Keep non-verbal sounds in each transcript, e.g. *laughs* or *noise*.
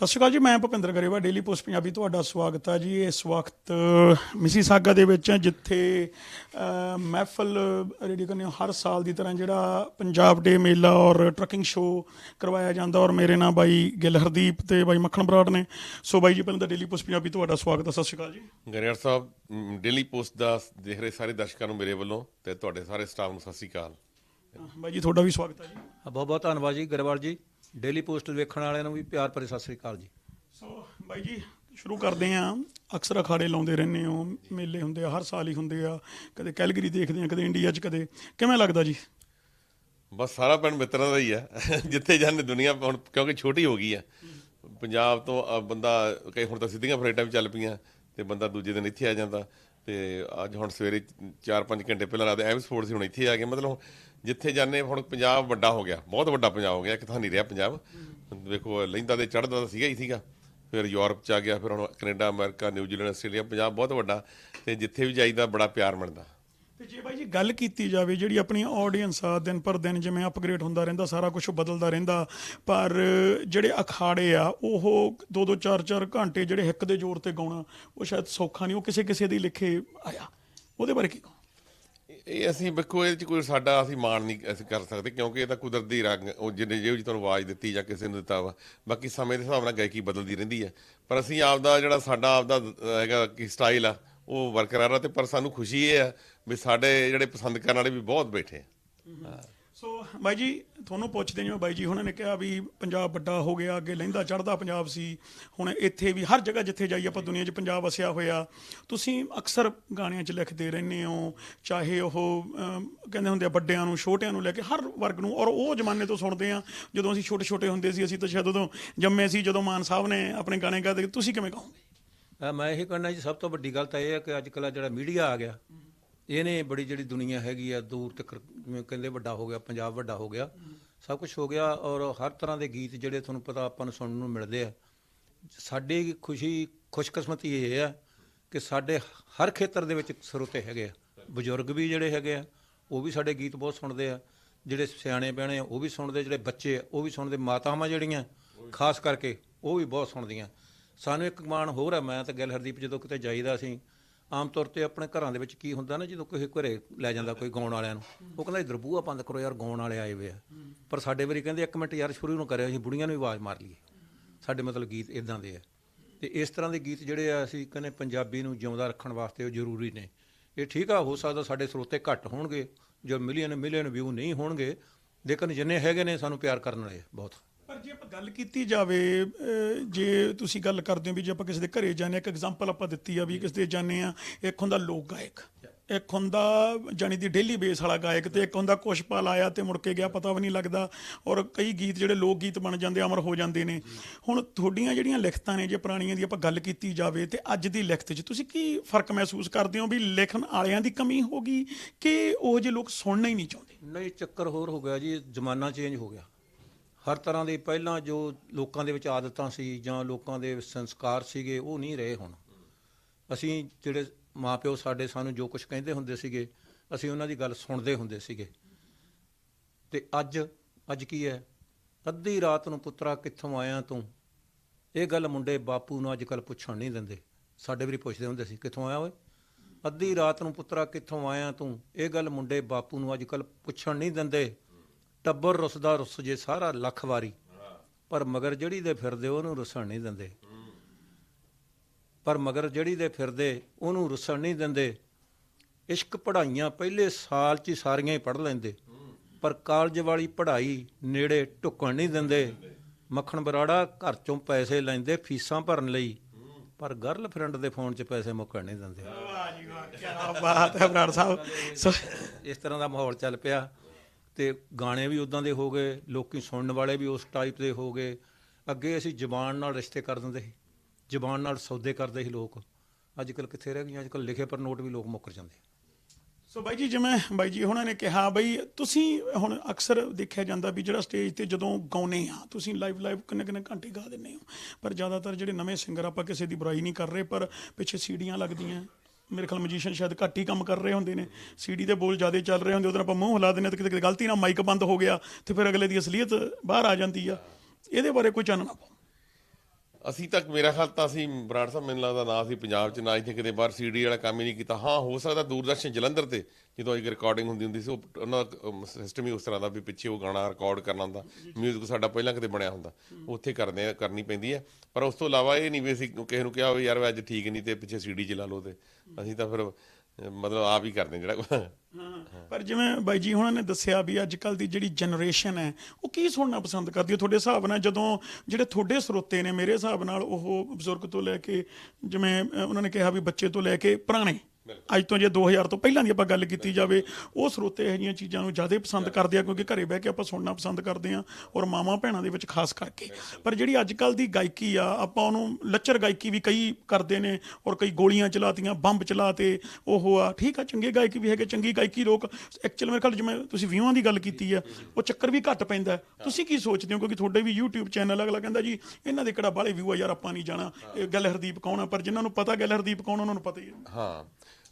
ਸਤਿ ਸ਼੍ਰੀ ਅਕਾਲ ਜੀ ਮੈਂ ਭੁਪਿੰਦਰ ਗਰੇਵਾ ਡੇਲੀ ਪੋਸਟ ਪੰਜਾਬੀ ਤੁਹਾਡਾ ਸਵਾਗਤ ਹੈ ਜੀ। ਇਸ ਵਕਤ ਮਿਸੀਸਾਗਾ ਦੇ ਵਿੱਚ ਜਿੱਥੇ ਮਹਿਫਲ ਰੇਡੀਓ ਕਰਨੇ ਹਰ ਸਾਲ ਦੀ ਤਰ੍ਹਾਂ ਜਿਹੜਾ ਪੰਜਾਬ ਡੇ ਮੇਲਾ ਔਰ ਟਰੱਕਿੰਗ ਸ਼ੋਅ ਕਰਵਾਇਆ ਜਾਂਦਾ ਔਰ ਮੇਰੇ ਨਾਲ ਬਾਈ ਗਿੱਲ ਹਰਦੀਪ ਤੇ ਬਾਈ ਮੱਖਣ ਬਰਾੜ ਨੇ। ਸੋ ਬਾਈ ਜੀ ਪਹਿਲਾਂ ਤਾਂ ਡੇਲੀ ਪੋਸਟ ਪੰਜਾਬੀ ਤੁਹਾਡਾ ਸਵਾਗਤ ਹੈ। ਸਤਿ ਸ਼੍ਰੀ ਅਕਾਲ ਜੀ। ਗਰੇਵਾਲ ਸਾਹਿਬ ਡੇਲੀ ਪੋਸਟ ਦਾ ਦੇਖ ਰਹੇ ਸਾਰੇ ਦਰਸ਼ਕਾਂ ਨੂੰ ਮੇਰੇ ਵੱਲੋਂ ਤੇ ਤੁਹਾਡੇ ਸਾਰੇ ਸਟਾਫ ਨੂੰ ਸਤਿ ਸ੍ਰੀ ਅਕਾਲ। ਬਾਈ ਜੀ ਤੁਹਾਡਾ ਵੀ ਸਵਾਗਤ ਹੈ ਜੀ। ਬਹੁਤ ਬਹੁਤ ਧੰਨਵਾਦ ਜੀ ਗਰੇਵਾਲ ਜੀ। ਡੇਲੀ ਪੋਸਟ ਵੇਖਣ ਵਾਲਿਆਂ ਨੂੰ ਵੀ ਪਿਆਰ ਭਰੀ ਸਤਿ ਸ੍ਰੀ ਅਕਾਲ ਜੀ। ਸੋ ਬਾਈ ਜੀ ਸ਼ੁਰੂ ਕਰਦੇ ਆ ਅਕਸਰ ਅਖਾੜੇ ਲਾਉਂਦੇ ਰਹਿੰਦੇ ਹੋ ਮੇਲੇ ਹੁੰਦੇ ਆ ਹਰ ਸਾਲ ਹੀ ਹੁੰਦੇ ਆ। ਕਦੇ ਕੈਲਗਰੀ ਦੇਖਦੇ ਆ ਕਦੇ ਇੰਡੀਆ 'ਚ ਕਦੇ। ਕਿਵੇਂ ਲੱਗਦਾ ਜੀ? ਬਸ ਸਾਰਾ ਪਿੰਡ ਮਿੱਤਰਾਂ ਦਾ ਹੀ ਆ। ਜਿੱਥੇ ਜਾਂਦੇ ਦੁਨੀਆ ਹੁਣ ਕਿਉਂਕਿ ਛੋਟੀ ਹੋ ਗਈ ਆ। ਪੰਜਾਬ ਤੋਂ ਬੰਦਾ ਕਈ ਹੁਣ ਤਾਂ ਸਿੱਧੀਆਂ ਫਲਾਈਟਾਂ ਵੀ ਚੱਲ ਪਈਆਂ ਤੇ ਬੰਦਾ ਦੂਜੇ ਦਿਨ ਇੱਥੇ ਆ ਜਾਂਦਾ। ਤੇ ਅੱਜ ਹੁਣ ਸਵੇਰੇ 4-5 ਘੰਟੇ ਪਹਿਲਾਂ ਰਾਤ ਐਮ ਸਪੋਰਟ ਸੀ ਹੁਣ ਇੱਥੇ ਆ ਗਏ। ਮਤਲਬ ਜਿੱਥੇ ਜਾਂਦੇ ਹੁਣ ਪੰਜਾਬ ਵੱਡਾ ਹੋ ਗਿਆ, ਬਹੁਤ ਵੱਡਾ ਪੰਜਾਬ ਹੋ ਗਿਆ। ਇੱਕ ਥਾਂ ਨਹੀਂ ਰਿਹਾ ਪੰਜਾਬ। ਵੇਖੋ, ਲੈਂਦਾ ਤੇ ਚੜਦਾ ਤਾਂ ਸੀਗਾ ਹੀ ਸੀਗਾ। ਫਿਰ ਯੂਰਪ ਚ ਆ ਗਿਆ, ਫਿਰ ਹੁਣ Canada, America New Zealand Australia, Punjab ਬਹੁਤ ਵੱਡਾ। ਤੇ ਜਿੱਥੇ ਵੀ ਜਾਈਦਾ, ਬੜਾ ਪਿਆਰ ਮਿਲਦਾ। ਤੇ ਜੇ ਬਾਈ ਜੀ ਗੱਲ ਕੀਤੀ ਜਾਵੇ ਜਿਹੜੀ ਆਪਣੀ ਆਡੀਅנס ਆ ਦਿਨ ਪਰ ਦਿਨ ਜਿਵੇਂ ਅਪਗ੍ਰੇਡ ਹੁੰਦਾ ਰਹਿੰਦਾ ਸਾਰਾ ਕੁਝ ਬਦਲਦਾ ਰਹਿੰਦਾ ਪਰ ਜਿਹੜੇ ਅਖਾੜੇ ਆ ਉਹ ਦੋ ਦੋ ਚਾਰ ਚਾਰ ਘੰਟੇ ਜਿਹੜੇ ਹਿੱਕ ਦੇ ਜ਼ੋਰ ਤੇ ਗਾਉਣਾ ਉਹ ਸ਼ਾਇਦ ਸੌਖਾ ਨਹੀਂ ਉਹ ਕਿਸੇ ਕਿਸੇ ਦੀ ਲਿਖੇ ਆਇਆ। ਉਹਦੇ ਬਾਰੇ ਕੀ ਕਹੋ ਇਹ ਅਸੀਂ ਵੇਖੋ ਇਹਦੇ ਚ ਕੋਈ ਸਾਡਾ ਅਸੀਂ ਮਾਣ ਨਹੀਂ ਅਸੀਂ ਕਰ ਸਕਦੇ ਕਿਉਂਕਿ ਇਹ ਤਾਂ ਕੁਦਰਤੀ ਰੰਗ ਉਹ ਜਿਹਨੇ ਜਿਹੋ ਜੀ ਤੁਹਾਨੂੰ ਆਵਾਜ਼ ਦਿੱਤੀ ਜਾਂ ਕਿਸੇ ਨੂੰ ਦਿੱਤਾ ਵਾ ਬਾਕੀ ਸਮੇਂ ਦੇ ਹਿਸਾਬ ਨਾਲ ਗਾਇਕੀ ਬਦਲਦੀ ਰਹਿੰਦੀ ਹੈ ਪਰ ਅਸੀਂ ਆਪਦਾ ਜਿਹੜਾ ਸਾਡਾ ਆਪਦਾ ਅਹ, ਹੈਗਾ ਕਿ ਸਟਾਈਲ ਆ ਉਹ ਬਰਕਰਾਰ ਆ ਤੇ ਪਰ ਸਾਨੂੰ ਖੁਸ਼ੀ ਇਹ ਆ ਵੀ ਸਾਡੇ ਜਿਹੜੇ ਪਸੰਦ ਕਰਨ ਵਾਲੇ ਵੀ ਬਹੁਤ ਬੈਠੇ ਆ। ਸੋ ਬਾਈ ਜੀ ਤੁਹਾਨੂੰ ਪੁੱਛਦੇ ਜਿਵੇਂ ਬਾਈ ਜੀ ਉਹਨਾਂ ਨੇ ਕਿਹਾ ਵੀ ਪੰਜਾਬ ਵੱਡਾ ਹੋ ਗਿਆ ਅੱਗੇ ਲਹਿੰਦਾ ਚੜਦਾ ਪੰਜਾਬ ਸੀ। ਹੁਣ ਇੱਥੇ ਵੀ ਹਰ ਜਗ੍ਹਾ ਜਿੱਥੇ ਜਾਈ ਆਪਾਂ ਦੁਨੀਆ 'ਚ ਪੰਜਾਬ ਵਸਿਆ ਹੋਇਆ। ਤੁਸੀਂ ਅਕਸਰ ਗਾਣਿਆਂ 'ਚ ਲਿਖਦੇ ਰਹਿੰਦੇ ਹੋ ਚਾਹੇ ਉਹ ਕਹਿੰਦੇ ਹੁੰਦੇ ਆ ਵੱਡਿਆਂ ਨੂੰ ਛੋਟਿਆਂ ਨੂੰ ਲੈ ਕੇ ਹਰ ਵਰਗ ਨੂੰ। ਔਰ ਉਹ ਜ਼ਮਾਨੇ ਤੋਂ ਸੁਣਦੇ ਆ ਜਦੋਂ ਅਸੀਂ ਛੋਟੇ ਛੋਟੇ ਹੁੰਦੇ ਸੀ ਅਸੀਂ ਤਾਂ ਸ਼ਾਇਦ ਉਦੋਂ ਜੰਮੇ ਸੀ ਜਦੋਂ ਮਾਨ ਸਾਹਿਬ ਨੇ ਆਪਣੇ ਗਾਣੇ ਗਾਦੇ ਤੁਸੀਂ ਕਿਵੇਂ ਕਹੋਗੇ ਮੈਂ ਇਹ ਕਹਿਣਾ ਜੀ ਸਭ ਤੋਂ ਵੱਡੀ ਗੱਲ ਤਾਂ ਇਹ ਹੈ ਕਿ ਅੱਜ ਕੱਲ੍ਹ ਜਿਹੜਾ ਮੀਡੀਆ ਆ ਗਿਆ ਇਹਨੇ ਬੜੀ ਜਿਹੜੀ ਦੁਨੀਆ ਹੈਗੀ ਆ, ਦੂਰ ਤੱਕ ਜਿਵੇਂ ਕਹਿੰਦੇ ਵੱਡਾ ਹੋ ਗਿਆ, ਪੰਜਾਬ ਵੱਡਾ ਹੋ ਗਿਆ, ਸਭ ਕੁਝ ਹੋ ਗਿਆ ਔਰ ਹਰ ਤਰ੍ਹਾਂ ਦੇ ਗੀਤ ਜਿਹੜੇ ਤੁਹਾਨੂੰ ਪਤਾ ਆਪਾਂ ਨੂੰ ਸੁਣਨ ਨੂੰ ਮਿਲਦੇ ਆ। ਸਾਡੀ ਖੁਸ਼ੀ ਖੁਸ਼ਕਿਸਮਤੀ ਇਹ ਹੈ ਕਿ ਸਾਡੇ ਹਰ ਖੇਤਰ ਦੇ ਵਿੱਚ ਸਰੋਤੇ ਹੈਗੇ ਆ। ਬਜ਼ੁਰਗ ਵੀ ਜਿਹੜੇ ਹੈਗੇ ਆ, ਉਹ ਵੀ ਸਾਡੇ ਗੀਤ ਬਹੁਤ ਸੁਣਦੇ ਆ। ਜਿਹੜੇ ਸਿਆਣੇ ਬਿਆਣੇ ਉਹ ਵੀ ਸੁਣਦੇ, ਜਿਹੜੇ ਬੱਚੇ ਆ, ਉਹ ਵੀ ਸੁਣਦੇ, ਮਾਤਾਵਾਂ ਜਿਹੜੀਆਂ, ਖਾਸ ਕਰਕੇ ਉਹ ਵੀ ਬਹੁਤ ਸੁਣਦੀਆਂ। ਸਾਨੂੰ ਇੱਕ ਮਾਣ ਹੋਰ ਆ, ਮੈਂ ਤਾਂ ਗੱਲ ਹਰਦੀਪ ਜਦੋਂ ਕਿਤੇ ਜਾਈਦਾ ਸੀ ਆਮ ਤੌਰ ਤੇ ਆਪਣੇ ਘਰਾਂ ਦੇ ਵਿੱਚ ਕੀ ਹੁੰਦਾ ਨਾ, ਜਦੋਂ ਕੋਈ ਘਰੇ ਲੈ ਜਾਂਦਾ ਕੋਈ ਗਾਉਣ ਵਾਲਿਆਂ ਨੂੰ, ਉਹ ਕਹਿੰਦਾ ਇਧਰ ਬੂਹਾ ਬੰਦ ਕਰੋ ਯਾਰ, ਗਾਉਣ ਵਾਲੇ ਆਏ ਹੋਏ ਆ। ਪਰ ਸਾਡੇ ਵਾਰੀ ਕਹਿੰਦੇ, ਇੱਕ ਮਿੰਟ ਯਾਰ, ਸ਼ੁਰੂ ਨੂੰ ਕਰਿਓ, ਅਸੀਂ ਬੁੜੀਆਂ ਨੂੰ ਵੀ ਆਵਾਜ਼ ਮਾਰ ਲਈਏ। ਸਾਡੇ ਮਤਲਬ ਗੀਤ ਇਦਾਂ ਦੇ ਆ। ਤੇ ਇਸ ਤਰ੍ਹਾਂ ਦੇ ਗੀਤ ਜਿਹੜੇ ਆ, ਅਸੀਂ ਕਹਿੰਦੇ ਪੰਜਾਬੀ ਨੂੰ ਜਿਉਂਦਾ ਰੱਖਣ ਵਾਸਤੇ ਉਹ ਜ਼ਰੂਰੀ ਨੇ। ਇਹ ਠੀਕ ਆ, ਹੋ ਸਕਦਾ ਸਾਡੇ ਸਰੋਤੇ ਘੱਟ ਹੋਣਗੇ, ਜੋ ਮਿਲੀਅਨ ਮਿਲੀਅਨ ਵਿਊ ਨਹੀਂ ਹੋਣਗੇ, ਲੇਕਿਨ ਜਿੰਨੇ ਹੈਗੇ ਨੇ, ਸਾਨੂੰ ਪਿਆਰ ਕਰਨ ਵਾਲੇ ਬਹੁਤ। ਜੇ ਆਪਾਂ ਗੱਲ ਕੀਤੀ ਜਾਵੇ ਜੇ ਤੁਸੀਂ ਗੱਲ ਕਰਦੇ ਹੋ ਵੀ ਜੇ ਆਪਾਂ ਕਿਸੇ ਦੇ ਘਰੇ ਜਾਂਦੇ ਹਾਂ, ਇੱਕ ਐਗਜ਼ਾਮਪਲ ਆਪਾਂ ਦਿੱਤੀ ਆ ਵੀ ਕਿਸੇ ਦੇ ਜਾਂਦੇ ਆ ਇੱਕ ਹੁੰਦਾ ਲੋਕ ਗਾਇਕ, ਇੱਕ ਹੁੰਦਾ ਜਾਨੀ ਦੀ ਡੇਲੀ ਬੇਸ ਵਾਲਾ ਗਾਇਕ ਤੇ ਇੱਕ ਹੁੰਦਾ ਕੁਛ ਪਲ ਆਇਆ ਤੇ ਮੁੜ ਕੇ ਗਿਆ, ਪਤਾ ਵੀ ਨਹੀਂ ਲੱਗਦਾ ਔਰ ਕਈ ਗੀਤ ਜਿਹੜੇ ਲੋਕ ਗੀਤ ਬਣ ਜਾਂਦੇ, ਅਮਰ ਹੋ ਜਾਂਦੇ ਨੇ। ਹੁਣ ਤੁਹਾਡੀਆਂ ਜਿਹੜੀਆਂ ਲਿਖਤਾਂ ਨੇ, ਜੇ ਪੁਰਾਣੀਆਂ ਦੀ ਆਪਾਂ ਗੱਲ ਕੀਤੀ ਜਾਵੇ ਤੇ ਅੱਜ ਦੀ ਲਿਖਤ 'ਚ ਤੁਸੀਂ ਕੀ ਫ਼ਰਕ ਮਹਿਸੂਸ ਕਰਦੇ ਹੋ ਵੀ ਲਿਖਣ ਵਾਲਿਆਂ ਦੀ ਕਮੀ ਹੋ ਗਈ ਕਿ ਉਹ ਜੇ ਲੋਕ ਸੁਣਨਾ ਹੀ ਨਹੀਂ ਚਾਹੁੰਦੇ? ਨਹੀਂ, ਚੱਕਰ ਹੋਰ ਹੋ ਗਿਆ ਜੀ, ਜ਼ਮਾਨਾ ਚੇਂਜ ਹੋ ਗਿਆ। ਹਰ ਤਰ੍ਹਾਂ ਦੇ ਪਹਿਲਾਂ ਜੋ ਲੋਕਾਂ ਦੇ ਵਿੱਚ ਆਦਤਾਂ ਸੀ ਜਾਂ ਲੋਕਾਂ ਦੇ ਸੰਸਕਾਰ ਸੀਗੇ, ਉਹ ਨਹੀਂ ਰਹੇ ਹੁਣ। ਅਸੀਂ ਜਿਹੜੇ ਮਾਪਿਓ ਸਾਡੇ ਸਾਨੂੰ ਜੋ ਕੁਝ ਕਹਿੰਦੇ ਹੁੰਦੇ ਸੀਗੇ, ਅਸੀਂ ਉਹਨਾਂ ਦੀ ਗੱਲ ਸੁਣਦੇ ਹੁੰਦੇ ਸੀਗੇ। ਤੇ ਅੱਜ ਅੱਜ ਕੀ ਹੈ? ਅੱਧੀ ਰਾਤ ਨੂੰ ਪੁੱਤਰਾ ਕਿੱਥੋਂ ਆਇਆ ਤੂੰ? ਇਹ ਗੱਲ ਮੁੰਡੇ ਬਾਪੂ ਨੂੰ ਅੱਜ ਕੱਲ ਪੁੱਛਣ ਨਹੀਂ ਦਿੰਦੇ। ਸਾਡੇ ਵੀ ਪੁੱਛਦੇ ਹੁੰਦੇ ਸੀ, ਕਿੱਥੋਂ ਆਇਆ ਓਏ? ਅੱਧੀ ਰਾਤ ਨੂੰ ਪੁੱਤਰਾ ਕਿੱਥੋਂ ਆਇਆ ਤੂੰ? ਇਹ ਗੱਲ ਮੁੰਡੇ ਬਾਪੂ ਨੂੰ ਅੱਜ ਕੱਲ ਪੁੱਛਣ ਨਹੀਂ ਦਿੰਦੇ। ਟੱਬਰ ਰੁੱਸਦਾ ਰੁੱਸ ਜੇ ਸਾਰਾ ਲੱਖ ਵਾਰੀ। ਪਰ ਮਗਰ ਜਿਹੜੀ ਦੇ ਫਿਰਦੇ ਉਹਨੂੰ ਰੁੱਸਣ ਨਹੀਂ ਦਿੰਦੇ। ਪਰ ਮਗਰ ਜਿਹੜੀ ਦੇ ਫਿਰਦੇ ਉਹਨੂੰ ਰੁੱਸਣ ਨਹੀਂ ਦਿੰਦੇ। ਇਸ਼ਕ ਪੜ੍ਹਾਈਆਂ ਪਹਿਲੇ ਸਾਲ 'ਚ ਹੀ ਸਾਰੀਆਂ ਹੀ ਪੜ੍ਹ ਲੈਂਦੇ। ਪਰ ਕਾਲਜ ਵਾਲੀ ਪੜ੍ਹਾਈ ਨੇੜੇ ਢੁੱਕਣ ਨਹੀਂ ਦਿੰਦੇ। ਮੱਖਣ ਬਰਾੜਾ ਘਰ ਚੋਂ ਪੈਸੇ ਲੈਂਦੇ ਫੀਸਾਂ ਭਰਨ ਲਈ। ਪਰ ਗਰਲਫ੍ਰੈਂਡ ਦੇ ਫੋਨ 'ਚ ਪੈਸੇ ਮੁੱਕਣ ਨਹੀਂ ਦਿੰਦੇ। ਵਾਹ ਜੀ ਵਾਹ ਕੀ ਬਾਤ ਹੈ ਬਰਾੜ ਸਾਹਿਬ। ਇਸ ਤਰ੍ਹਾਂ ਦਾ ਮਾਹੌਲ ਚੱਲ ਪਿਆ। ਤੇ ਗਾਣੇ ਵੀ ਉਦਾਂ ਦੇ ਹੋ ਗਏ, ਲੋਕੀ ਸੁਣਨ ਵਾਲੇ ਵੀ ਉਸ ਟਾਈਪ ਦੇ ਹੋ ਗਏ। ਅੱਗੇ ਅਸੀਂ ਜ਼ਬਾਨ ਨਾਲ ਰਿਸ਼ਤੇ ਕਰ ਦਿੰਦੇ ਸੀ, ਜ਼ਬਾਨ ਨਾਲ ਸੌਦੇ ਕਰਦੇ ਸੀ ਲੋਕ। ਅੱਜ ਕੱਲ ਕਿੱਥੇ ਰਹਿ ਗਈਆਂ? ਅੱਜ ਕੱਲ ਲਿਖੇ ਪਰ ਨੋਟ ਵੀ ਲੋਕ ਮੁੱਕਰ ਜਾਂਦੇ ਸੋ ਬਾਈ ਜੀ, ਜਿਵੇਂ ਬਾਈ ਜੀ ਉਹਨਾਂ ਨੇ ਕਿਹਾ, ਬਈ ਤੁਸੀਂ ਹੁਣ ਅਕਸਰ ਦੇਖਿਆ ਜਾਂਦਾ ਵੀ ਜਿਹੜਾ ਸਟੇਜ ਤੇ ਜਦੋਂ ਗਾਉਨੇ ਆ ਤੁਸੀਂ ਲਾਈਵ ਲਾਈਵ ਕਿੰਨੇ ਕਿੰਨੇ ਘੰਟੇ ਗਾ ਦਿੰਦੇ ਹੋ। ਪਰ ਜ਼ਿਆਦਾਤਰ ਜਿਹੜੇ ਨਵੇਂ ਸਿੰਗਰ ਆਪਾਂ ਕਿਸੇ ਦੀ ਬੁਰਾਈ ਨਹੀਂ ਕਰ ਰਹੇ, ਪਰ ਪਿੱਛੇ ਸੀੜੀਆਂ ਲੱਗਦੀਆਂ। ਮੇਰੇ ਖਿਆਲ ਮਜੀਸ਼ੀਅਨ ਸ਼ਾਇਦ ਘੱਟ ਹੀ ਕੰਮ ਕਰ ਰਹੇ ਹੁੰਦੇ ਨੇ। ਸੀਡੀ ਦੇ ਬੋਲ ਜ਼ਿਆਦਾ ਚੱਲ ਰਹੇ ਹੁੰਦੇ ਉਧਰ ਆਪਾਂ ਮੂੰਹ ਹਿਲਾ ਦਿੰਦੇ ਹਾਂ ਤੇ ਕਿਤੇ ਗਲਤੀ ਨਾਲ ਮਾਈਕ ਬੰਦ ਹੋ ਗਿਆ ਤੇ ਫਿਰ ਅਗਲੇ ਦੀ ਅਸਲੀਅਤ ਬਾਹਰ ਆ ਜਾਂਦੀ ਆ। ਇਹਦੇ ਬਾਰੇ ਕੋਈ ਚਾਨਣਾ ਪਾਓ। ਅਸੀਂ ਤੱਕ ਮੇਰਾ ਖਿਆਲ ਤਾਂ ਅਸੀਂ ਬਰਾੜ ਸਾਹਿਬ ਮੈਨੂੰ ਲੱਗਦਾ ਨਾ ਅਸੀਂ ਪੰਜਾਬ 'ਚ ਨਾ ਇੱਥੇ ਕਿਤੇ ਬਾਹਰ ਸੀਡੀ ਵਾਲਾ ਕੰਮ ਹੀ ਨਹੀਂ ਕੀਤਾ। ਹਾਂ, ਹੋ ਸਕਦਾ ਦੂਰਦਰਸ਼ਨ ਜਲੰਧਰ ਤੇ ਜਦੋਂ ਇੱਕ ਰਿਕਾਰਡਿੰਗ ਹੁੰਦੀ ਹੁੰਦੀ ਸੀ, ਉਹ ਉਹਨਾਂ ਦਾ ਸਿਸਟਮ ਹੀ ਉਸ ਤਰ੍ਹਾਂ ਦਾ ਵੀ ਪਿੱਛੇ ਉਹ ਗਾਣਾ ਰਿਕਾਰਡ ਕਰਨਾ ਹੁੰਦਾ। ਮਿਊਜ਼ਿਕ ਸਾਡਾ ਪਹਿਲਾਂ ਕਿਤੇ ਬਣਿਆ ਹੁੰਦਾ। ਉੱਥੇ ਕਰਦੇ ਕਰਨੀ ਪੈਂਦੀ ਹੈ। ਪਰ ਉਸ ਤੋਂ ਇਲਾਵਾ ਇਹ ਨਹੀਂ ਵੀ ਅਸੀਂ ਕਿਸੇ ਨੂੰ ਕਿਹਾ ਵੀ ਯਾਰ ਵੀ ਅੱਜ ਠੀਕ ਨਹੀਂ ਤੇ ਪਿੱਛੇ ਸੀਡੀ ਚਲਾ ਲਓ ਤੇ। ਅਸੀਂ ਤਾਂ ਫਿਰ ਮਤਲਬ ਆਪ ਹੀ ਕਰਦੇ ਜਿਹੜਾ ਪਰ ਜਿਵੇਂ ਬਾਈ ਜੀ ਹੁਣਾਂ ਨੇ ਦੱਸਿਆ ਵੀ ਅੱਜ ਕੱਲ ਦੀ ਜਿਹੜੀ ਜਨਰੇਸ਼ਨ ਹੈ, ਉਹ ਕੀ ਸੁਣਨਾ ਪਸੰਦ ਕਰਦੀ ਹੈ? ਤੁਹਾਡੇ ਹਿਸਾਬ ਨਾਲ ਜਦੋਂ ਜਿਹੜੇ ਤੁਹਾਡੇ ਸਰੋਤੇ ਨੇ, ਮੇਰੇ ਹਿਸਾਬ ਨਾਲ ਉਹ ਬਜ਼ੁਰਗ ਤੋਂ ਲੈ ਕੇ ਜਿਵੇਂ ਉਹਨਾਂ ਨੇ ਕਿਹਾ ਵੀ ਬੱਚੇ ਤੋਂ ਲੈ ਕੇ ਪੁਰਾਣੇ ਅੱਜ ਤੋਂ ਜੇ 2000 ਤੋਂ ਪਹਿਲਾਂ ਦੀ ਆਪਾਂ ਗੱਲ ਕੀਤੀ ਜਾਵੇ ਉਹ ਸਰੋਤੇ ਇਹੋ ਜਿਹੀਆਂ ਚੀਜ਼ਾਂ ਨੂੰ ਜ਼ਿਆਦਾ ਪਸੰਦ ਕਰਦੇ ਆ ਕਿਉਂਕਿ ਘਰੇ ਬਹਿ ਕੇ ਆਪਾਂ ਸੁਣਨਾ ਪਸੰਦ ਕਰਦੇ ਆ ਔਰ ਮਾਵਾਂ ਭੈਣਾਂ ਦੇ ਵਿੱਚ ਖਾਸ ਕਰਕੇ। ਪਰ ਜਿਹੜੀ ਅੱਜ ਕੱਲ ਦੀ ਗਾਇਕੀ ਆ ਆਪਾਂ ਉਹਨੂੰ ਲੱਚਰ ਗਾਇਕੀ ਵੀ ਕਈ ਕਰਦੇ ਨੇ ਔਰ ਕਈ ਗੋਲੀਆਂ ਚਲਾਤੀਆਂ ਬੰਬ ਚਲਾਤੇ ਉਹ ਆ। ਠੀਕ ਆ ਚੰਗੇ ਗਾਇਕੀ ਵੀ ਹੈਗੇ ਚੰਗੀ ਗਾਇਕੀ ਲੋਕ ਐਕਚੁਅਲ ਮੇਰੇ ਖਿਆਲ ਜਿਵੇਂ ਤੁਸੀਂ ਵਿਊਆਂ ਦੀ ਗੱਲ ਕੀਤੀ ਆ ਉਹ ਚੱਕਰ ਵੀ ਘੱਟ ਪੈਂਦਾ। ਤੁਸੀਂ ਕੀ ਸੋਚਦੇ ਹੋ? ਕਿਉਂਕਿ ਤੁਹਾਡੇ ਵੀ YouTube ਚੈਨਲ ਅਗਲਾ ਕਹਿੰਦਾ ਜੀ ਇਹਨਾਂ ਦੇ ਕਿਹੜਾ ਬਾਲੇ ਵਿਊ ਆ ਯਾਰ ਆਪਾਂ ਨਹੀਂ ਜਾਣਾ। ਇਹ ਗੱਲ ਹਰਦੀਪ ਕੌਣ ਆ? ਪਰ ਜਿਨ੍ਹਾਂ ਨੂੰ ਪਤਾ ਗੱਲ ਹਰਦੀਪ ਕੌਣ ਉਹਨਾਂ ਨੂੰ ਪਤਾ ਹੀ ਹੈ ਹਾਂ।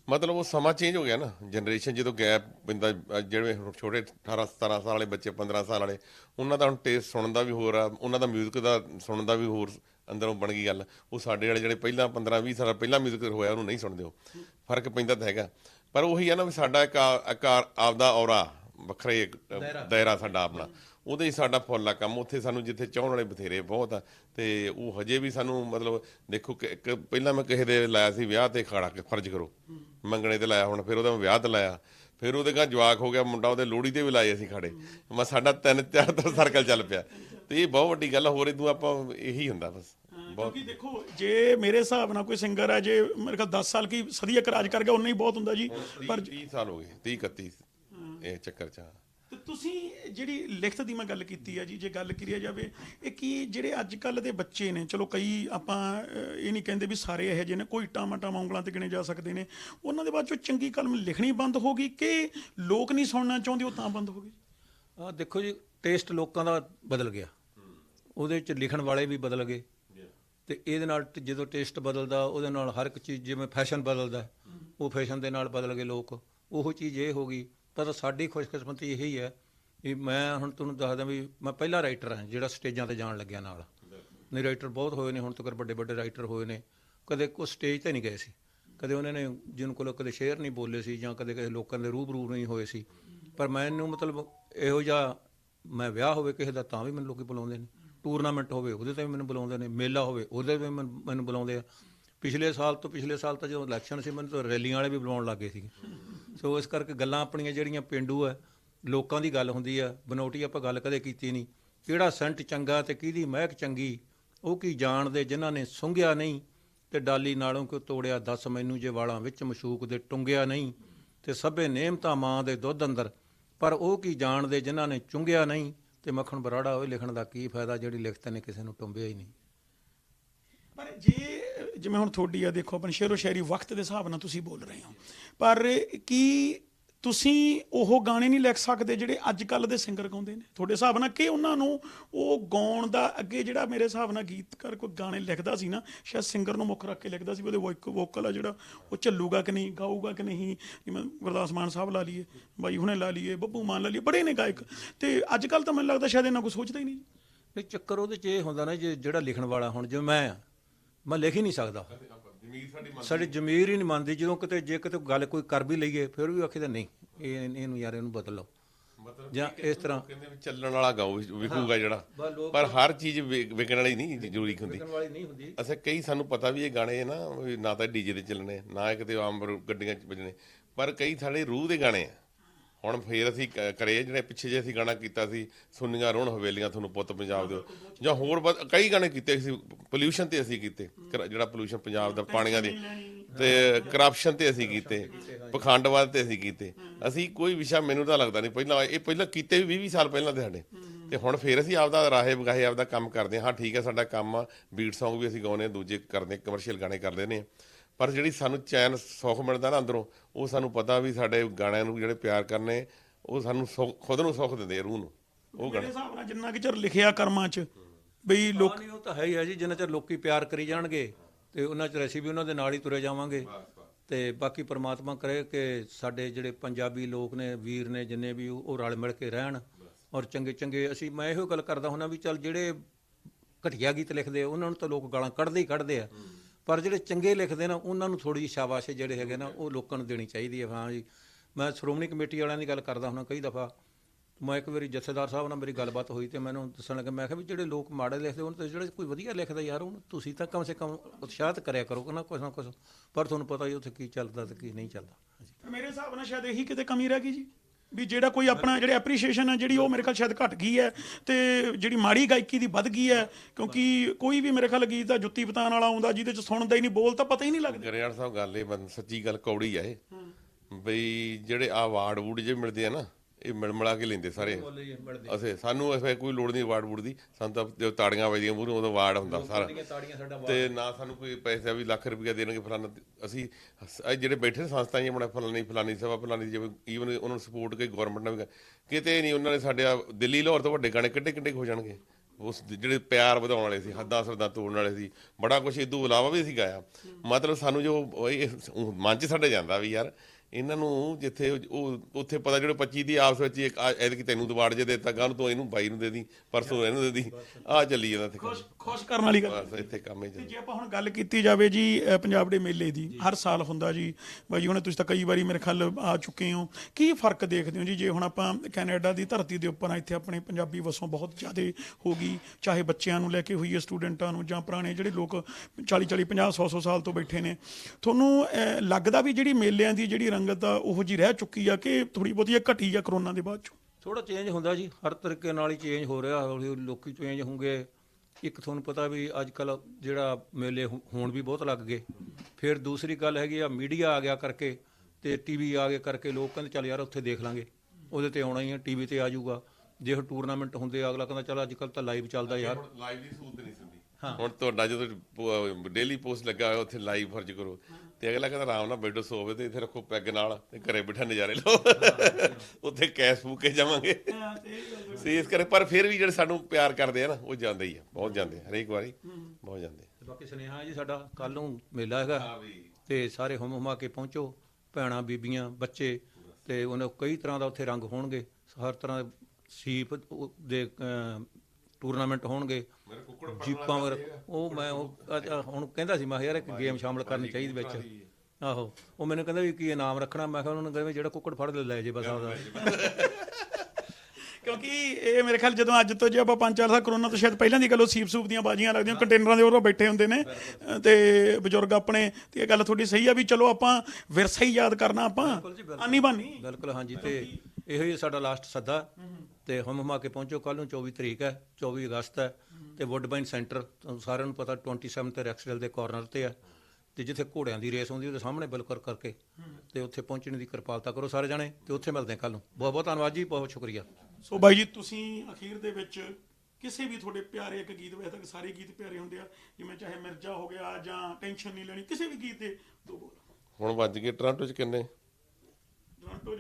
ਮਤਲਬ ਉਹ ਸਮਾਂ ਚੇਂਜ ਹੋ ਗਿਆ ਨਾ ਜਨਰੇਸ਼ਨ ਜਦੋਂ ਗੈਪ ਪੈਂਦਾ ਅਹ ਜਿਹੜੇ ਹੁਣ ਛੋਟੇ 18 17 ਸਾਲ ਵਾਲੇ ਬੱਚੇ 15 ਸਾਲ ਵਾਲੇ ਉਹਨਾਂ ਦਾ ਹੁਣ ਟੇਸਟ ਸੁਣਨ ਦਾ ਵੀ ਹੋਰ ਆ ਉਹਨਾਂ ਦਾ 뮤직 ਦਾ ਸੁਣਨ ਦਾ ਵੀ ਹੋਰ ਅੰਦਰੋਂ ਬਣ ਗਈ ਗੱਲ ਉਹ ਸਾਡੇ ਵਾਲੇ ਜਿਹੜੇ ਪਹਿਲਾਂ 15 20 ਸਾਲ ਪਹਿਲਾਂ 뮤직 ਹੋਇਆ ਉਹਨੂੰ ਨਹੀਂ ਸੁਣਦੇ ਉਹ ਫਰਕ ਪੈਂਦਾ ਤਾਂ ਹੈਗਾ ਪਰ ਉਹੀ ਆ ਨਾ ਵੀ ਸਾਡਾ ਇੱਕ ਆ- ਇੱਕ ਆ- ਆਪਦਾ ਔਰਾ ਵੱਖਰੇ ਇੱਕ ਦਾਇਰਾ ਸਾਡਾ ਆਪਣਾ ਉਹਦੇ ਹੀ ਸਾਡਾ ਫੁੱਲ ਆ ਕੰਮ। ਉੱਥੇ ਸਾਨੂੰ ਜਿੱਥੇ ਚਾਹਣ ਵਾਲੇ ਬਥੇਰੇ ਬਹੁਤ ਆ। ਤੇ ਉਹ ਹਜੇ ਵੀ ਸਾਨੂੰ ਮਤਲਬ ਦੇਖੋ ਕਿ ਇੱਕ ਪਹਿਲਾਂ ਮੈਂ ਕਿਸੇ ਦੇ ਲਾਇਆ ਸੀ ਵਿਆਹ ਤੇ ਖਾੜਾ ਕੇ ਫਰਜ਼ ਕਰੋ। ਮੰਗਣੇ ਤੇ ਲਾਇਆ ਹੁਣ ਫਿਰ ਉਹਦਾ ਮੈਂ ਵਿਆਹ ਤੇ ਲਾਇਆ। ਫਿਰ ਉਹਦੇ ਘਰ ਜਵਾਕ ਹੋ ਗਿਆ ਮੁੰਡਾ ਉਹਦੇ ਲੋਹੜੀ ਤੇ ਵੀ ਲਾਏ ਅਸੀਂ ਖਾੜੇ। ਮੈਂ ਸਾਡਾ ਤਿੰਨ ਚਾਰ ਤਾਂ ਸਰਕਲ ਚੱਲ ਪਿਆ। ਤੇ ਇਹ ਬਹੁਤ ਵੱਡੀ ਗੱਲ ਹੋਰ ਇਦੋਂ ਆਪਾਂ ਇਹੀ ਹੁੰਦਾ ਬਸ। ਕਿਉਂਕਿ ਦੇਖੋ ਜੇ ਮੇਰੇ ਹਿਸਾਬ ਨਾਲ ਕੋਈ ਸਿੰਗਰ ਹੈ ਜੇ ਮੇਰੇ ਖਿਆਲ 10 ਸਾਲ ਕੀ ਸਦੀ ਇੱਕ ਰਾਜ ਕਰ ਗਿਆ ਉਨਾ ਹੀ ਬਹੁਤ ਹੁੰਦਾ ਜੀ। ਪਰ 30 ਸਾਲ ਹੋ ਗਏ 30 31 ਇਹ ਚੱਕਰ ਚ। ਤੇ ਤੁਸੀਂ ਜਿਹੜੀ ਲਿਖਤ ਦੀ ਮੈਂ ਗੱਲ ਕੀਤੀ ਆ ਜੀ ਜੇ ਗੱਲ ਕਰੀਏ ਜਾਵੇ ਇਹ ਕੀ ਜਿਹੜੇ ਅੱਜ ਕੱਲ ਦੇ ਬੱਚੇ ਨੇ ਚਲੋ ਕਈ ਆਪਾਂ ਅਹ, ਇਹ ਨਹੀਂ ਕਹਿੰਦੇ ਵੀ ਸਾਰੇ ਇਹੋ ਜਿਹੇ ਨੇ ਕੋਈ ਟਾਮਾ ਟਾਮਾ ਉਂਗਲਾਂ ਤੇ ਗਿਣੇ ਜਾ ਸਕਦੇ ਨੇ ਉਹਨਾਂ ਦੇ ਬਾਅਦ ਚੋਂ ਚੰਗੀ ਕਲਮ ਲਿਖਣੀ ਬੰਦ ਹੋ ਗਈ ਕਿ ਲੋਕ ਨਹੀਂ ਸੁਣਨਾ ਚਾਹੁੰਦੇ ਉਹ ਤਾਂ ਬੰਦ ਹੋ ਗਈ ਆ ਦੇਖੋ ਜੀ ਟੇਸਟ ਲੋਕਾਂ ਦਾ ਬਦਲ ਗਿਆ। ਉਹਦੇ ਵਿੱਚ ਲਿਖਣ ਵਾਲੇ ਵੀ ਬਦਲ ਗਏ। ਤੇ ਇਹਦੇ ਨਾਲ ਟ- ਜਦੋਂ ਟੇਸਟ ਬਦਲਦਾ ਉਹਦੇ ਨਾਲ ਹਰ ਇੱਕ ਚੀਜ਼ ਜਿਵੇਂ ਫੈਸ਼ਨ ਬਦਲਦਾ ਉਹ ਫੈਸ਼ਨ ਦੇ ਨਾਲ ਬਦਲ ਗਏ ਲੋਕ। ਉਹ ਚੀਜ਼ ਇਹ ਹੋ ਗਈ ਪਰ ਸਾਡੀ ਖੁਸ਼ਕਿਸਮਤੀ ਇਹੀ ਹੈ ਵੀ ਮੈਂ ਹੁਣ ਤੁਹਾਨੂੰ ਦੱਸਦਾ ਵੀ ਮੈਂ ਪਹਿਲਾ ਰਾਈਟਰ ਹਾਂ ਜਿਹੜਾ ਸਟੇਜਾਂ ਤੇ ਜਾਣ ਲੱਗਿਆ ਨਾਲ। ਨਹੀਂ ਰਾਈਟਰ ਬਹੁਤ ਹੋਏ ਨੇ, ਹੁਣ ਤੱਕ ਵੱਡੇ ਵੱਡੇ ਰਾਈਟਰ ਹੋਏ ਨੇ। ਕਦੇ ਕੋਈ ਸਟੇਜ ਤੇ ਨਹੀਂ ਗਏ ਸੀ। ਕਦੇ ਉਹਨਾਂ ਨੇ ਜਿਹਨਾਂ ਕੋਲ ਕਦੇ ਸ਼ੇਅਰ ਨਹੀਂ ਬੋਲੇ ਸੀ ਜਾਂ ਕਦੇ ਕਿਸੇ ਲੋਕਾਂ ਦੇ ਰੂਬਰੂ ਨਹੀਂ ਹੋਏ ਸੀ। ਪਰ ਮੈਨੂੰ ਮਤਲਬ ਇਹੋ ਜਿਹਾ ਮੈਂ ਵਿਆਹ ਹੋਵੇ ਕਿਸੇ ਦਾ ਤਾਂ ਵੀ ਮੈਨੂੰ ਲੋਕੀ ਬੁਲਾਉਂਦੇ ਨੇ। ਟੂਰਨਾਮੈਂਟ ਹੋਵੇ ਉਹਦੇ ਤੇ ਵੀ ਮੈਨੂੰ ਬੁਲਾਉਂਦੇ ਨੇ, ਮੇਲਾ ਹੋਵੇ ਉਹਦੇ ਤੇ ਵੀ ਮੈਨੂੰ ਮੈਨੂੰ ਬੁਲਾਉਂਦੇ ਆ। ਪਿਛਲੇ ਸਾਲ ਤੋਂ ਪਿਛਲੇ ਸਾਲ ਤਾਂ ਜਦੋਂ ਇਲੈਕਸ਼ਨ ਸੀ, ਮੈਨੂੰ ਤਾਂ ਰੈਲੀਆਂ ਵਾਲੇ ਵੀ ਬੁਲਾਉਣ ਲੱਗੇ ਸੀਗੇ। ਸੋ ਇਸ ਕਰਕੇ ਗੱਲਾਂ ਆਪਣੀਆਂ ਜਿਹੜੀਆਂ ਪਿੰਡੂ ਆ, ਲੋਕਾਂ ਦੀ ਗੱਲ ਹੁੰਦੀ ਆ, ਬਨੋਟੀ ਆਪਾਂ ਗੱਲ ਕਦੇ ਕੀਤੀ ਨਹੀਂ। ਕਿਹੜਾ ਸੈਂਟ ਚੰਗਾ ਤੇ ਕਿਹਦੀ ਮਹਿਕ ਚੰਗੀ, ਉਹ ਕੀ ਜਾਣਦੇ ਜਿਨ੍ਹਾਂ ਨੇ ਸੁੰਘਿਆ ਨਹੀਂ ਤੇ ਡਾਲੀ ਨਾਲੋਂ ਕਿਉਂ ਤੋੜਿਆ ਦੱਸ ਮੈਨੂੰ ਜੇ ਵਾਲਾਂ ਵਿੱਚ ਮਸ਼ੂਕ ਦੇ ਟੁੰਗਿਆ ਨਹੀਂ ਤੇ ਸਭੇ ਨੇਮਤਾ ਮਾਂ ਦੇ ਦੁੱਧ ਅੰਦਰ। ਪਰ ਉਹ ਕੀ ਜਾਣਦੇ ਜਿਨ੍ਹਾਂ ਨੇ ਚੁੰਗਿਆ ਨਹੀਂ ਤੇ ਮੱਖਣ ਬਰਾੜਾ ਉਹ ਲਿਖਣ ਦਾ ਕੀ ਫਾਇਦਾ ਜਿਹੜੀ ਲਿਖਤ ਨੇ ਕਿਸੇ ਨੂੰ ਟੁੰਬਿਆ ਹੀ ਨਹੀਂ। ਪਰ ਜੇ ਜਿਵੇਂ ਹੁਣ ਤੁਹਾਡੀ ਆ ਦੇਖੋ, ਆਪਣੀ ਸ਼ੇਰੋ ਸ਼ਾਇਰੀ ਵਕਤ ਦੇ ਹਿਸਾਬ ਨਾਲ ਤੁਸੀਂ ਬੋਲ ਰਹੇ ਹੋ। ਪਰ ਕੀ ਤੁਸੀਂ ਉਹ ਗਾਣੇ ਨਹੀਂ ਲਿਖ ਸਕਦੇ ਜਿਹੜੇ ਅੱਜ ਕੱਲ ਦੇ ਸਿੰਗਰ ਗਾਉਂਦੇ ਨੇ? ਤੁਹਾਡੇ ਹਿਸਾਬ ਨਾਲ ਕਿ ਉਹਨਾਂ ਨੂੰ ਉਹ ਗਾਉਣ ਦਾ ਅੱਗੇ ਜਿਹੜਾ ਮੇਰੇ ਹਿਸਾਬ ਨਾਲ ਗੀਤਕਾਰ ਕੋਈ ਗਾਣੇ ਲਿਖਦਾ ਸੀ ਨਾ, ਸ਼ਾਇਦ ਸਿੰਗਰ ਨੂੰ ਮੁੱਖ ਰੱਖ ਕੇ ਲਿਖਦਾ ਸੀ ਵੀ ਉਹਦੇ ਵੋਕਲ ਆ ਜਿਹੜਾ, ਉਹ ਚੱਲੂਗਾ ਕਿ ਨਹੀਂ, ਗਾਊਗਾ ਕਿ ਨਹੀਂ, ਜਿਵੇਂ ਗੁਰਦਾਸ ਮਾਨ ਸਾਹਿਬ ਲਾ ਲਈਏ, ਬਾਈ ਹੁਣੇ ਲਾ ਲਈਏ, ਬੱਬੂ ਮਾਨ ਲਾ ਲਈਏ, ਬੜੇ ਨੇ ਗਾਇਕ। ਤੇ ਅੱਜ ਕੱਲ ਤਾਂ ਮੈਨੂੰ ਲੱਗਦਾ ਸ਼ਾਇਦ ਇਹਨਾਂ ਕੋਈ ਸੋਚਦਾ ਹੀ ਨਹੀਂ। ਨਹੀਂ, ਚੱਕਰ ਉਹਦੇ 'ਚ ਇਹ ਹੁੰਦਾ ਨਾ, ਜੇ ਜਿਹੜਾ ਲਿਖਣ ਵਾਲਾ, ਹੁਣ ਜਿਵੇਂ ਮੈਂ ਆ ਮੈਂ ਲਿਖ ਹੀ ਨਹੀਂ ਸਕਦਾ। ਸਾਡੀ ਜ਼ਮੀਰ ਹੀ ਨਹੀਂ ਮੰਨਦੀ ਜਦੋਂ ਕਿਤੇ ਜੇ ਕਿਤੇ ਗੱਲ ਕੋਈ ਕਰ ਵੀ ਲਈਏ ਫਿਰ ਵੀ ਆਖੀਦਾ ਨਹੀਂ ਇਹ ਇਹਨੂੰ ਯਾਰ ਇਹਨੂੰ ਬਦਲ ਲਓ। ਜਾਂ ਇਸ ਤਰ੍ਹਾਂ ਕਹਿੰਦੇ ਵੀ ਚੱਲਣ ਵਾਲਾ ਗਾਉ ਵਿਕੂਗਾ ਜਿਹੜਾ। ਪਰ ਹਰ ਚੀਜ਼ ਵਿਕ- ਵਿਕਣ ਵਾਲੀ ਨਹੀਂ ਜ਼ਰੂਰੀ ਹੁੰਦੀ। ਲਿਖਣ ਵਾਲੀ ਨਹੀਂ ਹੁੰਦੀ। ਅਸਾਂ ਕਈ ਸਾਨੂੰ ਪਤਾ ਵੀ ਇਹ ਗਾਣੇ ਨਾ ਨਾ ਤਾਂ ਡੀਜੇ ਤੇ ਚੱਲਣੇ ਨਾ ਕਿਤੇ ਆਮ ਗੱਡੀਆਂ 'ਚ ਵੱਜਣੇ ਪਰ ਕਈ ਸਾਡੇ ਰੂਹ ਦੇ ਗਾਣੇ ਆ। ਹੁਣ ਫੇਰ ਅਸੀਂ ਕ- ਕਰੇ ਜਿਹੜੇ ਪਿੱਛੇ ਜੇ ਅਸੀਂ ਗਾਣਾ ਕੀਤਾ ਸੀ, ਸੁੰਨੀਆਂ ਰੋਣ ਹਵੇਲੀਆਂ ਤੁਹਾਨੂੰ ਪੁੱਤ ਪੰਜਾਬ ਦਿਓ। ਜਾਂ ਹੋਰ ਬਹੁਤ- ਕਈ ਗਾਣੇ ਕੀਤੇ ਸੀ ਪੋਲਿਊਸ਼ਨ ਤੇ ਅਸੀਂ ਕੀਤੇ, ਕਰ- ਜਿਹੜਾ ਪੋਲਿਊਸ਼ਨ ਪੰਜਾਬ ਦਾ ਪਾਣੀਆਂ ਦੇ, ਤੇ ਕਰਪਸ਼ਨ ਤੇ ਅਸੀਂ ਕੀਤੇ, ਪਖੰਡਵਾਦ ਤੇ ਅਸੀਂ ਕੀਤੇ। ਅਸੀਂ ਕੋਈ ਵਿਸ਼ਾ ਮੈਨੂੰ ਤਾਂ ਲੱਗਦਾ ਨਹੀਂ, ਪਹਿਲਾਂ ਇਹ ਪਹਿਲਾਂ ਕੀਤੇ ਵੀ 20 ਸਾਲ ਪਹਿਲਾਂ ਦੇ ਸਾਡੇ। ਤੇ ਹੁਣ ਫੇਰ ਅਸੀਂ ਆਪਦਾ ਰਾਹੇ ਬਗਾਹੇ ਆਪਦਾ ਕੰਮ ਕਰਦੇ ਹਾਂ ਹਾਂ ਠੀਕ ਹੈ ਸਾਡਾ ਕੰਮ ਆ ਬੀਟ Song ਵੀ ਅਸੀਂ ਗਾਉਂਦੇ ਹਾਂ, ਦੂਜੇ ਕਰਦੇ ਕਮਰਸ਼ੀਅਲ ਗਾਣੇ ਕਰਦੇ ਨੇ। ਪਰ ਜਿਹੜੀ ਸਾਨੂੰ ਚੈਨ ਸੁੱਖ ਮਿਲਦਾ ਨਾ ਅੰਦਰੋਂ ਉਹ ਸਾਨੂੰ ਪਤਾ ਵੀ ਸਾਡੇ ਗਾਣਿਆਂ ਨੂੰ ਜਿਹੜੇ ਪਿਆਰ ਕਰਨੇ ਉਹ ਸਾਨੂੰ ਸੁੱਖ- ਖੁਦ ਨੂੰ ਸੁੱਖ ਦਿੰਦੇ ਆ ਰੂਹ ਨੂੰ। ਉਹ ਮੇਰੇ ਹਿਸਾਬ ਨਾਲ ਜਿੰਨਾ ਕਿ ਚਿਰ ਲਿਖਿਆ ਕਰਮਾਂ 'ਚ ਬਈ ਲੋਕ ਲੋਕ ਨਹੀਂ ਉਹ ਤਾਂ ਹੈ ਹੀ ਹੈ ਜੀ ਜਿੰਨਾ ਚਿਰ ਲੋਕੀ ਪਿਆਰ ਕਰੀ ਜਾਣਗੇ ਤੇ ਉਹਨਾਂ ਚਿਰ ਅਸੀਂ ਵੀ ਉਹਨਾਂ ਦੇ ਨਾਲ ਹੀ ਤੁਰੇ ਜਾਵਾਂਗੇ। ਤੇ ਬਾਕੀ ਪ੍ਰਮਾਤਮਾ ਕਰੇ ਕਿ ਸਾਡੇ ਜਿਹੜੇ ਪੰਜਾਬੀ ਲੋਕ ਨੇ ਵੀਰ ਨੇ ਜਿੰਨੇ ਵੀ ਉਹ ਉਹ ਰਲ ਮਿਲ ਕੇ ਰਹਿਣ ਔਰ ਚੰਗੇ ਚੰਗੇ ਅਸੀਂ ਮੈਂ ਇਹੋ ਗੱਲ ਕਰਦਾ ਹੁੰਦਾ ਵੀ ਚੱਲ ਜਿਹੜੇ ਘਟੀਆ ਗੀਤ ਲਿਖਦੇ ਆ ਉਹਨਾਂ ਨੂੰ ਤਾਂ ਲੋਕ ਗਾਲਾਂ ਕੱਢਦੇ ਹੀ ਕੱਢਦੇ ਆ। ਪਰ ਜਿਹੜੇ ਚੰਗੇ ਲਿਖਦੇ ਨੇ, ਉਹਨਾਂ ਨੂੰ ਥੋੜੀ ਜਿਹੀ ਸ਼ਾਬਾਸ਼ ਜਿਹੜੇ ਹੈਗੇ ਨਾ, ਉਹ ਲੋਕਾਂ ਨੂੰ ਦੇਣੀ ਚਾਹੀਦੀ ਹੈ, ਹਾਂ ਜੀ। ਮੈਂ ਸ਼੍ਰੋਮਣੀ ਕਮੇਟੀ ਵਾਲਿਆਂ ਦੀ ਗੱਲ ਕਰਦਾ ਹੁੰਦਾ ਕਈ ਦਫਾ। ਮੈਂ ਇੱਕ ਵਾਰੀ ਜਥੇਦਾਰ ਸਾਹਿਬ ਨਾਲ ਮੇਰੀ ਗੱਲਬਾਤ ਹੋਈ ਤੇ ਮੈਨੂੰ ਦੱਸਣ ਲੱਗਾ, ਮੈਂ ਕਿਹਾ ਵੀ ਜਿਹੜੇ ਲੋਕ ਮਾੜੇ ਲਿਖਦੇ ਉਹਨਾਂ ਤੇ ਜਿਹੜੇ ਕੋਈ ਵਧੀਆ ਲਿਖਦਾ ਯਾਰ, ਉਹਨੂੰ ਤੁਸੀਂ ਤਾਂ ਕਮ ਸੇ ਕਮ ਉਤਸ਼ਾਹਿਤ ਕਰਿਆ ਕਰੋ, ਨਾ ਕੁਛ ਨਾ ਕੁਛ। ਪਰ ਤੁਹਾਨੂੰ ਪਤਾ ਹੀ ਉੱਥੇ ਕੀ ਚੱਲਦਾ ਤੇ ਕੀ ਨਹੀਂ ਚੱਲਦਾ ਮੇਰੇ ਹਿਸਾਬ ਨਾਲ ਸ਼ਾਇਦ ਇਹੀ ਕਿਤੇ ਕਮੀ ਰਹਿ ਗਈ ਜੀ। ਵੀ ਜਿਹੜਾ ਕੋਈ ਆਪਣਾ ਜਿਹੜੇ ਐਪਰੀਸ਼ੀਏਸ਼ਨ ਹੈ ਜਿਹੜੀ ਉਹ ਮੇਰੇ ਖਿਆਲ ਸ਼ਾਇਦ ਘਟ ਗਈ ਹੈ ਤੇ ਜਿਹੜੀ ਮਾੜੀ ਗਾਇਕੀ ਦੀ ਵੱਧ ਗਈ ਹੈ, ਕਿਉਂਕਿ ਕੋਈ ਵੀ ਮੇਰੇ ਖਿਆਲ ਗੀਤ ਦਾ ਜੁੱਤੀ ਪਤਾਨ ਵਾਲਾ ਆਉਂਦਾ, ਜਿਹਦੇ ਚ ਸੁਣਦਾ ਹੀ ਨਹੀਂ, ਬੋਲ ਤਾਂ ਪਤਾ ਹੀ ਨਹੀਂ ਲੱਗਦਾ। ਗਰੇਵਾਲ ਸਾਹਿਬ ਗੱਲ ਇਹ ਬੰਦ ਸੱਚੀ ਗੱਲ ਕੌੜੀ ਆ ਇਹ। ਬਈ ਜਿਹੜੇ ਆ ਅਵਾਰਡ ਵੂਡ ਜੇ ਮਿਲਦੇ ਆ ਨਾ ਇਹ ਮਿਲ ਮਿਲਾ ਕੇ ਲੈਂਦੇ ਸਾਰੇ। ਅਸੀਂ ਸਾਨੂੰ ਐਸੇ ਕੋਈ ਲੋੜ ਨਹੀਂ ਅਵਾਰਡ ਵੂਡ ਦੀ। ਸਾਨੂੰ ਤਾਂ ਜੋ ਤਾੜੀਆਂ ਵੱਜਦੀਆਂ ਮੂਹਰੋਂ ਉਦੋਂ ਅਵਾਰਡ ਹੁੰਦਾ ਸਾਰਾ। ਤੇ ਨਾ ਸਾਨੂੰ ਕੋਈ ਪੈਸਾ ਵੀ ਲੱਖ ਰੁਪਇਆ ਦੇਣਗੇ ਫਲਾਣਾ ਅਸੀਂ ਅੱਜ ਜਿਹੜੇ ਬੈਠੇ ਨੇ ਸੰਸਥਾਂ ਹੀ ਬਣਾ ਫਲਾਣੀ ਫਲਾਣੀ ਸਭਾ ਫਲਾਣੀ ਜਿਵੇਂ ਈਵਨ ਉਹਨਾਂ ਨੂੰ ਸਪੋਰਟ ਕੇ ਗਵਰਨਮੈਂਟ ਨੇ ਵੀ ਕਿਤੇ ਨਹੀਂ ਉਹਨਾਂ ਨੇ ਸਾਡੇ ਦਿੱਲੀ ਲਾਹੌਰ ਤੋਂ ਵੱਡੇ ਗਾਣੇ ਕਿੱਡੇ ਕਿੱਡੇ ਹੋ ਜਾਣਗੇ। ਉਸ ਜਿਹੜੇ ਪਿਆਰ ਵਧਾਉਣ ਵਾਲੇ ਸੀ ਹੱਦਾਂ ਸਰਦਾਂ ਤੋੜਨ ਵਾਲੇ ਸੀ ਬੜਾ ਕੁਝ ਇਦੋਂ ਇਲਾਵਾ ਵੀ ਅਸੀਂ ਗਾਇਆ ਮਤਲਬ ਸਾਨੂੰ ਜੋ ਇਹ ਮਨ ਚ ਸਾਡੇ ਜਾਂਦਾ ਵੀ ਯਾਰ ਇਹਨਾਂ ਨੂੰ ਜਿੱਥੇ ਉਹ ਉੱਥੇ ਪਤਾ ਜਿਹੜੇ 25 ਦੀ ਆਪਸ ਵਿੱਚ ਇੱਕ ਐਦ ਕਿ ਤੈਨੂੰ ਦਵਾੜ ਜੇ ਦੇਤਾ ਗਾਂ ਨੂੰ ਤੂੰ ਇਹਨੂੰ ਬਾਈ ਨੂੰ ਦੇ ਦੀ ਪਰਸੋਂ ਇਹਨੂੰ ਦੇ ਦੀ ਆ ਚੱਲੀ ਜਾਂਦਾ ਇੱਥੇ ਕੰਮ। ਖੁਸ਼ ਕਰਨ ਵਾਲੀ ਗੱਲ ਬਸ ਇੱਥੇ ਕੰਮ ਹੀ ਚੱਲਦਾ। ਜੇ ਆਪਾਂ ਹੁਣ ਗੱਲ ਕੀਤੀ ਜਾਵੇ ਜੀ ਪੰਜਾਬ ਦੇ ਮੇਲੇ ਦੀ ਹਰ ਸਾਲ ਹੁੰਦਾ ਜੀ। ਬਾਈ ਹੁਣ ਤੁਸੀਂ ਤਾਂ ਕਈ ਵਾਰੀ ਮੇਰੇ ਖਿਆਲ ਆ ਚੁੱਕੇ ਹੋ। ਕੀ ਫ਼ਰਕ ਦੇਖਦੇ ਹੋ ਜੀ ਜੇ ਹੁਣ ਆਪਾਂ ਕੈਨੇਡਾ ਦੀ ਧਰਤੀ ਦੇ ਉੱਪਰ ਆ ਇੱਥੇ ਆਪਣੇ ਪੰਜਾਬੀ ਵਸੋਂ ਬਹੁਤ ਜ਼ਿਆਦਾ ਹੋ ਗਈ ਚਾਹੇ ਬੱਚਿਆਂ ਨੂੰ ਲੈ ਕੇ ਹੋਈ ਹੈ ਸਟੂਡੈਂਟਾਂ ਨੂੰ ਜਾਂ ਪੁਰਾਣੇ ਜਿਹੜੇ ਲੋਕ 40 40 50 100 100 ਸਾਲ ਤੋਂ ਬੈਠੇ ਨੇ। ਤੁਹਾਨੂੰ ਲੱਗਦਾ ਵੀ ਜਿਹੜੀ ਮੇਲਿਆਂ ਦੀ ਜਿਹੜੀ ਰੰਗਤ ਆ ਉਹੋ ਜੀ ਰਹਿ ਚੁੱਕੀ ਆ ਕਿ ਥੋੜੀ ਬਹੁਤੀ ਘਟੀ ਆ ਕਰੋਨਾ ਦੇ ਬਾਅਦ ਚੋਂ। ਥੋੜਾ ਚੇਂਜ ਹੁੰਦਾ ਜੀ ਹਰ ਤਰੀਕੇ ਨਾਲ ਹੀ ਚੇਂਜ ਹੋ ਰਿਹਾ ਹੌਲੀ ਹੌਲੀ ਲੋਕੀ ਚੇਂਜ ਹੋਣਗੇ। ਇੱਕ ਤੁਹਾਨੂੰ ਪਤਾ ਵੀ ਅੱਜ ਕੱਲ ਜਿਹੜਾ ਮੇਲੇ ਹੋ- ਹੋਣ ਵੀ ਬਹੁਤ ਲੱਗ ਗਏ। ਫਿਰ ਦੂਸਰੀ ਗੱਲ ਹੈਗੀ ਆ ਮੀਡੀਆ ਆ ਗਿਆ ਕਰਕੇ ਤੇ ਟੀਵੀ ਆ ਗਿਆ ਕਰਕੇ ਲੋਕ ਕਹਿੰਦੇ ਚੱਲ ਯਾਰ ਉੱਥੇ ਦੇਖ ਲਾਂਗੇ। ਉਹਦੇ ਤੇ ਆਉਣਾ ਹੀ ਆ ਟੀਵੀ ਤੇ ਆ ਜਾਊਗਾ। ਜੇ ਟੂਰਨਾਮੈਂਟ ਹੁੰਦੇ ਆ, ਅਗਲਾ ਕਹਿੰਦਾ ਚੱਲ ਅੱਜ ਕੱਲ ਤਾਂ ਲਾਈਵ ਚੱਲਦਾ ਯਾਰ। ਲਾਈਵ ਦੀ ਸਹੂਲਤ ਨਹੀਂ ਸਿੰਦੀ ਹੁਣ ਤੁਹਾਡਾ ਜਦੋਂ ਡੇਲੀ ਪੋਸਟ ਲੱਗਾ ਹੋਇਆ ਉੱਥੇ ਲਾਈਵ ਫਰਜ ਕਰੋ। ਤੇ ਅਗਲਾ ਕਹਿੰਦਾ ਆਰਾਮ ਨਾਲ ਬੈਠੋ ਸੋਵੇ ਤੇ ਇੱਥੇ ਰੱਖੋ ਪੈਗ ਨਾਲ ਤੇ ਘਰੇ ਬਿਠਾ ਨਜ਼ਾਰੇ ਲਓ। ਉੱਥੇ ਕੈਸ਼ ਫੂਕ ਜਾਵਾਂਗੇ। ਸੀ ਇਸ ਕਰੇ ਪਰ ਫਿਰ ਵੀ ਜਿਹੜੇ ਸਾਨੂੰ ਪਿਆਰ ਕਰਦੇ ਆ ਨਾ ਉਹ ਜਾਂਦੇ ਹੀ ਆ ਬਹੁਤ ਜਾਂਦੇ ਆ, ਹਰੇਕ ਵਾਰੀ ਬਹੁਤ ਜਾਂਦੇ ਤੇ ਬਾਕੀ ਸੁਨੇਹਾ ਜੀ ਸਾਡਾ ਕੱਲ ਨੂੰ ਮੇਲਾ ਹੈਗਾ। ਤੇ ਸਾਰੇ ਹੁਮ ਹੁਮਾ ਕੇ ਪਹੁੰਚੋ ਭੈਣਾਂ ਬੀਬੀਆਂ ਬੱਚੇ ਤੇ ਉਹਨਾਂ ਕਈ ਤਰ੍ਹਾਂ ਦਾ ਉੱਥੇ ਰੰਗ ਹੋਣਗੇ। ਹਰ ਤਰ੍ਹਾਂ ਦੇ ਸੀਪ ਦੇ ਟੂਰਨਾਮੈਂਟ ਹੋਣਗੇ ਜੀਪਾਂ ਵਰ ਉਹ ਮੈਂ ਉਹ ਹੁਣ ਕਹਿੰਦਾ ਸੀ ਮੈਂ ਯਾਰ ਇੱਕ ਗੇਮ ਸ਼ਾਮਲ ਕਰਨੀ ਚਾਹੀਦੀ ਵਿੱਚ। ਆਹੋ ਉਹ ਮੈਨੂੰ ਕਹਿੰਦਾ ਵੀ ਕੀ ਇਨਾਮ ਰੱਖਣਾ ਮੈਂ ਕਿਹਾ ਉਹਨਾਂ ਨੂੰ ਕਹਿੰਦਾ ਜਿਹੜਾ ਕੁੱਕੜ ਫੜ ਲੈ ਲੈ ਜੇ ਬਸ ਆਪਦਾ। *laughs* ਕਿਉਂਕਿ ਇਹ ਮੇਰੇ ਖਿਆਲ ਜਦੋਂ ਅੱਜ ਤੋਂ ਜੇ ਆਪਾਂ ਪੰਜ ਚਾਰ ਸਾਲ ਕਰੋਨਾ ਤੋਂ ਸ਼ਾਇਦ ਪਹਿਲਾਂ ਦੀ ਗੱਲ ਉਹ ਸੀਪ ਸੂਪ ਦੀਆਂ ਬਾਜੀਆਂ ਲੱਗਦੀਆਂ ਕੰਟੇਨਰਾਂ ਦੇ ਉਰੋਂ ਬੈਠੇ ਹੁੰਦੇ ਨੇ। ਤੇ ਬਜ਼ੁਰਗ ਆਪਣੇ ਤੇ ਇਹ ਗੱਲ ਤੁਹਾਡੀ ਸਹੀ ਆ ਵੀ ਚਲੋ ਆਪਾਂ ਵਿਰਸਾ ਹੀ ਯਾਦ ਕਰਨਾ ਆਪਾਂ। ਆਨੀ ਬਾਨੀ ਬਿਲਕੁਲ। ਹਾਂਜੀ ਤੇ ਇਹੋ ਹੀ ਸਾਡਾ ਲਾਸਟ ਸੱਦਾ। ਤੇ ਹਮ ਹਮਾ ਕੇ ਪਹੁੰਚੋ ਕੱਲ ਨੂੰ 24 ਤਰੀਕ ਹੈ 24 ਅਗਸਤ ਹੈ ਤੇ ਵੁੱਡਬਾਈਨ ਸੈਂਟਰ ਤੁਹਾਨੂੰ ਸਾਰਿਆਂ ਨੂੰ ਪਤਾ 27 ਤੇ ਰੈਕਸਡੇਲ ਦੇ ਕਾਰਨਰ ਤੇ ਹੈ ਤੇ ਜਿੱਥੇ ਘੋੜਿਆਂ ਦੀ ਰੇਸ ਹੁੰਦੀ ਉਹਦੇ ਸਾਹਮਣੇ ਬਿਲਕੁਲ ਕਰਕੇ ਤੇ ਉੱਥੇ ਪਹੁੰਚਣ ਦੀ ਕਿਰਪਾਲਤਾ ਕਰੋ ਸਾਰੇ ਜਣੇ ਤੇ ਉੱਥੇ ਮਿਲਦੇ ਹਾਂ ਕੱਲ ਨੂੰ। ਬਹੁਤ ਬਹੁਤ ਧੰਨਵਾਦ ਜੀ ਬਹੁਤ ਸ਼ੁਕਰੀਆ। ਸੋ ਬਾਈ ਜੀ ਤੁਸੀਂ ਅਖੀਰ ਦੇ ਵਿੱਚ ਕਿਸੇ ਵੀ ਤੁਹਾਡੇ ਪਿਆਰੇ ਇੱਕ ਗੀਤ ਵੈਸੇ ਤੱਕ ਸਾਰੇ ਗੀਤ ਪਿਆਰੇ ਹੁੰਦੇ ਆ ਜਿਵੇਂ ਚਾਹੇ ਮਿਰਜ਼ਾ ਹੋ ਗਿਆ ਜਾਂ ਟੈਨਸ਼ਨ ਨਹੀਂ ਲੈਣੀ ਕਿਸੇ ਵੀ ਗੀਤ ਦੇ ਦੋ ਬੋਲ। ਹੁਣ ਵੱਜ ਗਏ ਟੋਰਾਂਟੋ ਚ ਕਿੰਨੇ?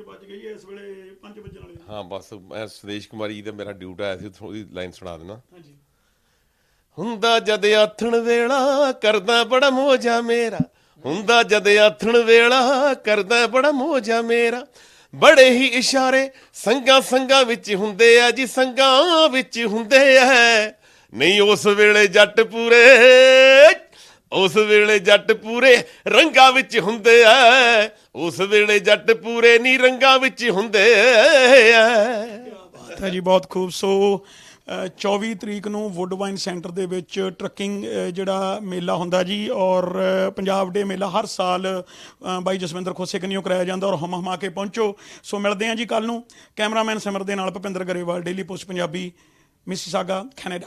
ਵੱਜ ਗਈ ਹੈ ਇਸ ਵੇਲੇ 5 ਵਜਣ ਵਾਲੇ ਹਾਂ। ਬਸ ਮੈਂ ਸੁਦੇਸ਼ ਕੁਮਾਰੀ ਜੀ ਦਾ ਮੇਰਾ ਡਿਊਟ ਆਇਆ ਸੀ ਥੋੜੀ ਲਾਈਨ ਸੁਣਾ ਦੇਣਾ ਹਾਂਜੀ। ਹੁੰਦਾ ਜਦ ਆਥਣ ਵੇਲਾ ਕਰਦਾ ਬੜਾ ਮੋਜਾ ਮੇਰਾ। ਹੁੰਦਾ ਜਦ ਆਥਣ ਵੇਲਾ ਕਰਦਾ ਬੜਾ ਮੋਜਾ ਮੇਰਾ। ਬੜੇ ਹੀ ਇਸ਼ਾਰੇ ਸੰਗਾ ਸੰਗਾ ਵਿੱਚ ਹੁੰਦੇ ਆ ਜੀ ਸੰਗਾ ਵਿੱਚ ਹੁੰਦੇ ਆ। ਨਹੀਂ ਉਸ ਵੇਲੇ ਜੱਟ ਪੂਰੇ ਉਸ ਵੇਲੇ ਜੱਟ ਪੂਰੇ ਰੰਗਾਂ ਵਿੱਚ ਹੁੰਦੇ ਆ ਉਸ ਵੇਲੇ ਜੱਟ ਪੂਰੇ ਨਹੀਂ ਰੰਗਾਂ ਵਿੱਚ ਹੁੰਦੇ ਆ ਬਾਤ ਹੈ ਜੀ ਬਹੁਤ ਖੂਬ। ਸੋ ਅ, 24 ਤਰੀਕ ਨੂੰ ਵੁੱਡਵਾਈਨ ਸੈਂਟਰ ਦੇ ਵਿੱਚ ਟਰੱਕਿੰਗ ਜਿਹੜਾ ਮੇਲਾ ਹੁੰਦਾ ਜੀ ਔਰ ਪੰਜਾਬ ਡੇ ਮੇਲਾ ਹਰ ਸਾਲ ਬਾਈ ਜਸਵਿੰਦਰ ਖੋਸੇ ਕਨੀਓ ਕਰਾਇਆ ਜਾਂਦਾ ਔਰ ਹਮ ਹਮਾ ਕੇ ਪਹੁੰਚੋ। ਸੋ ਮਿਲਦੇ ਹਾਂ ਜੀ ਕੱਲ ਨੂੰ। ਕੈਮਰਾਮੈਨ ਸਿਮਰ ਦੇ ਨਾਲ Bhupinder Grewal daily post Punjabi Mississauga Canada.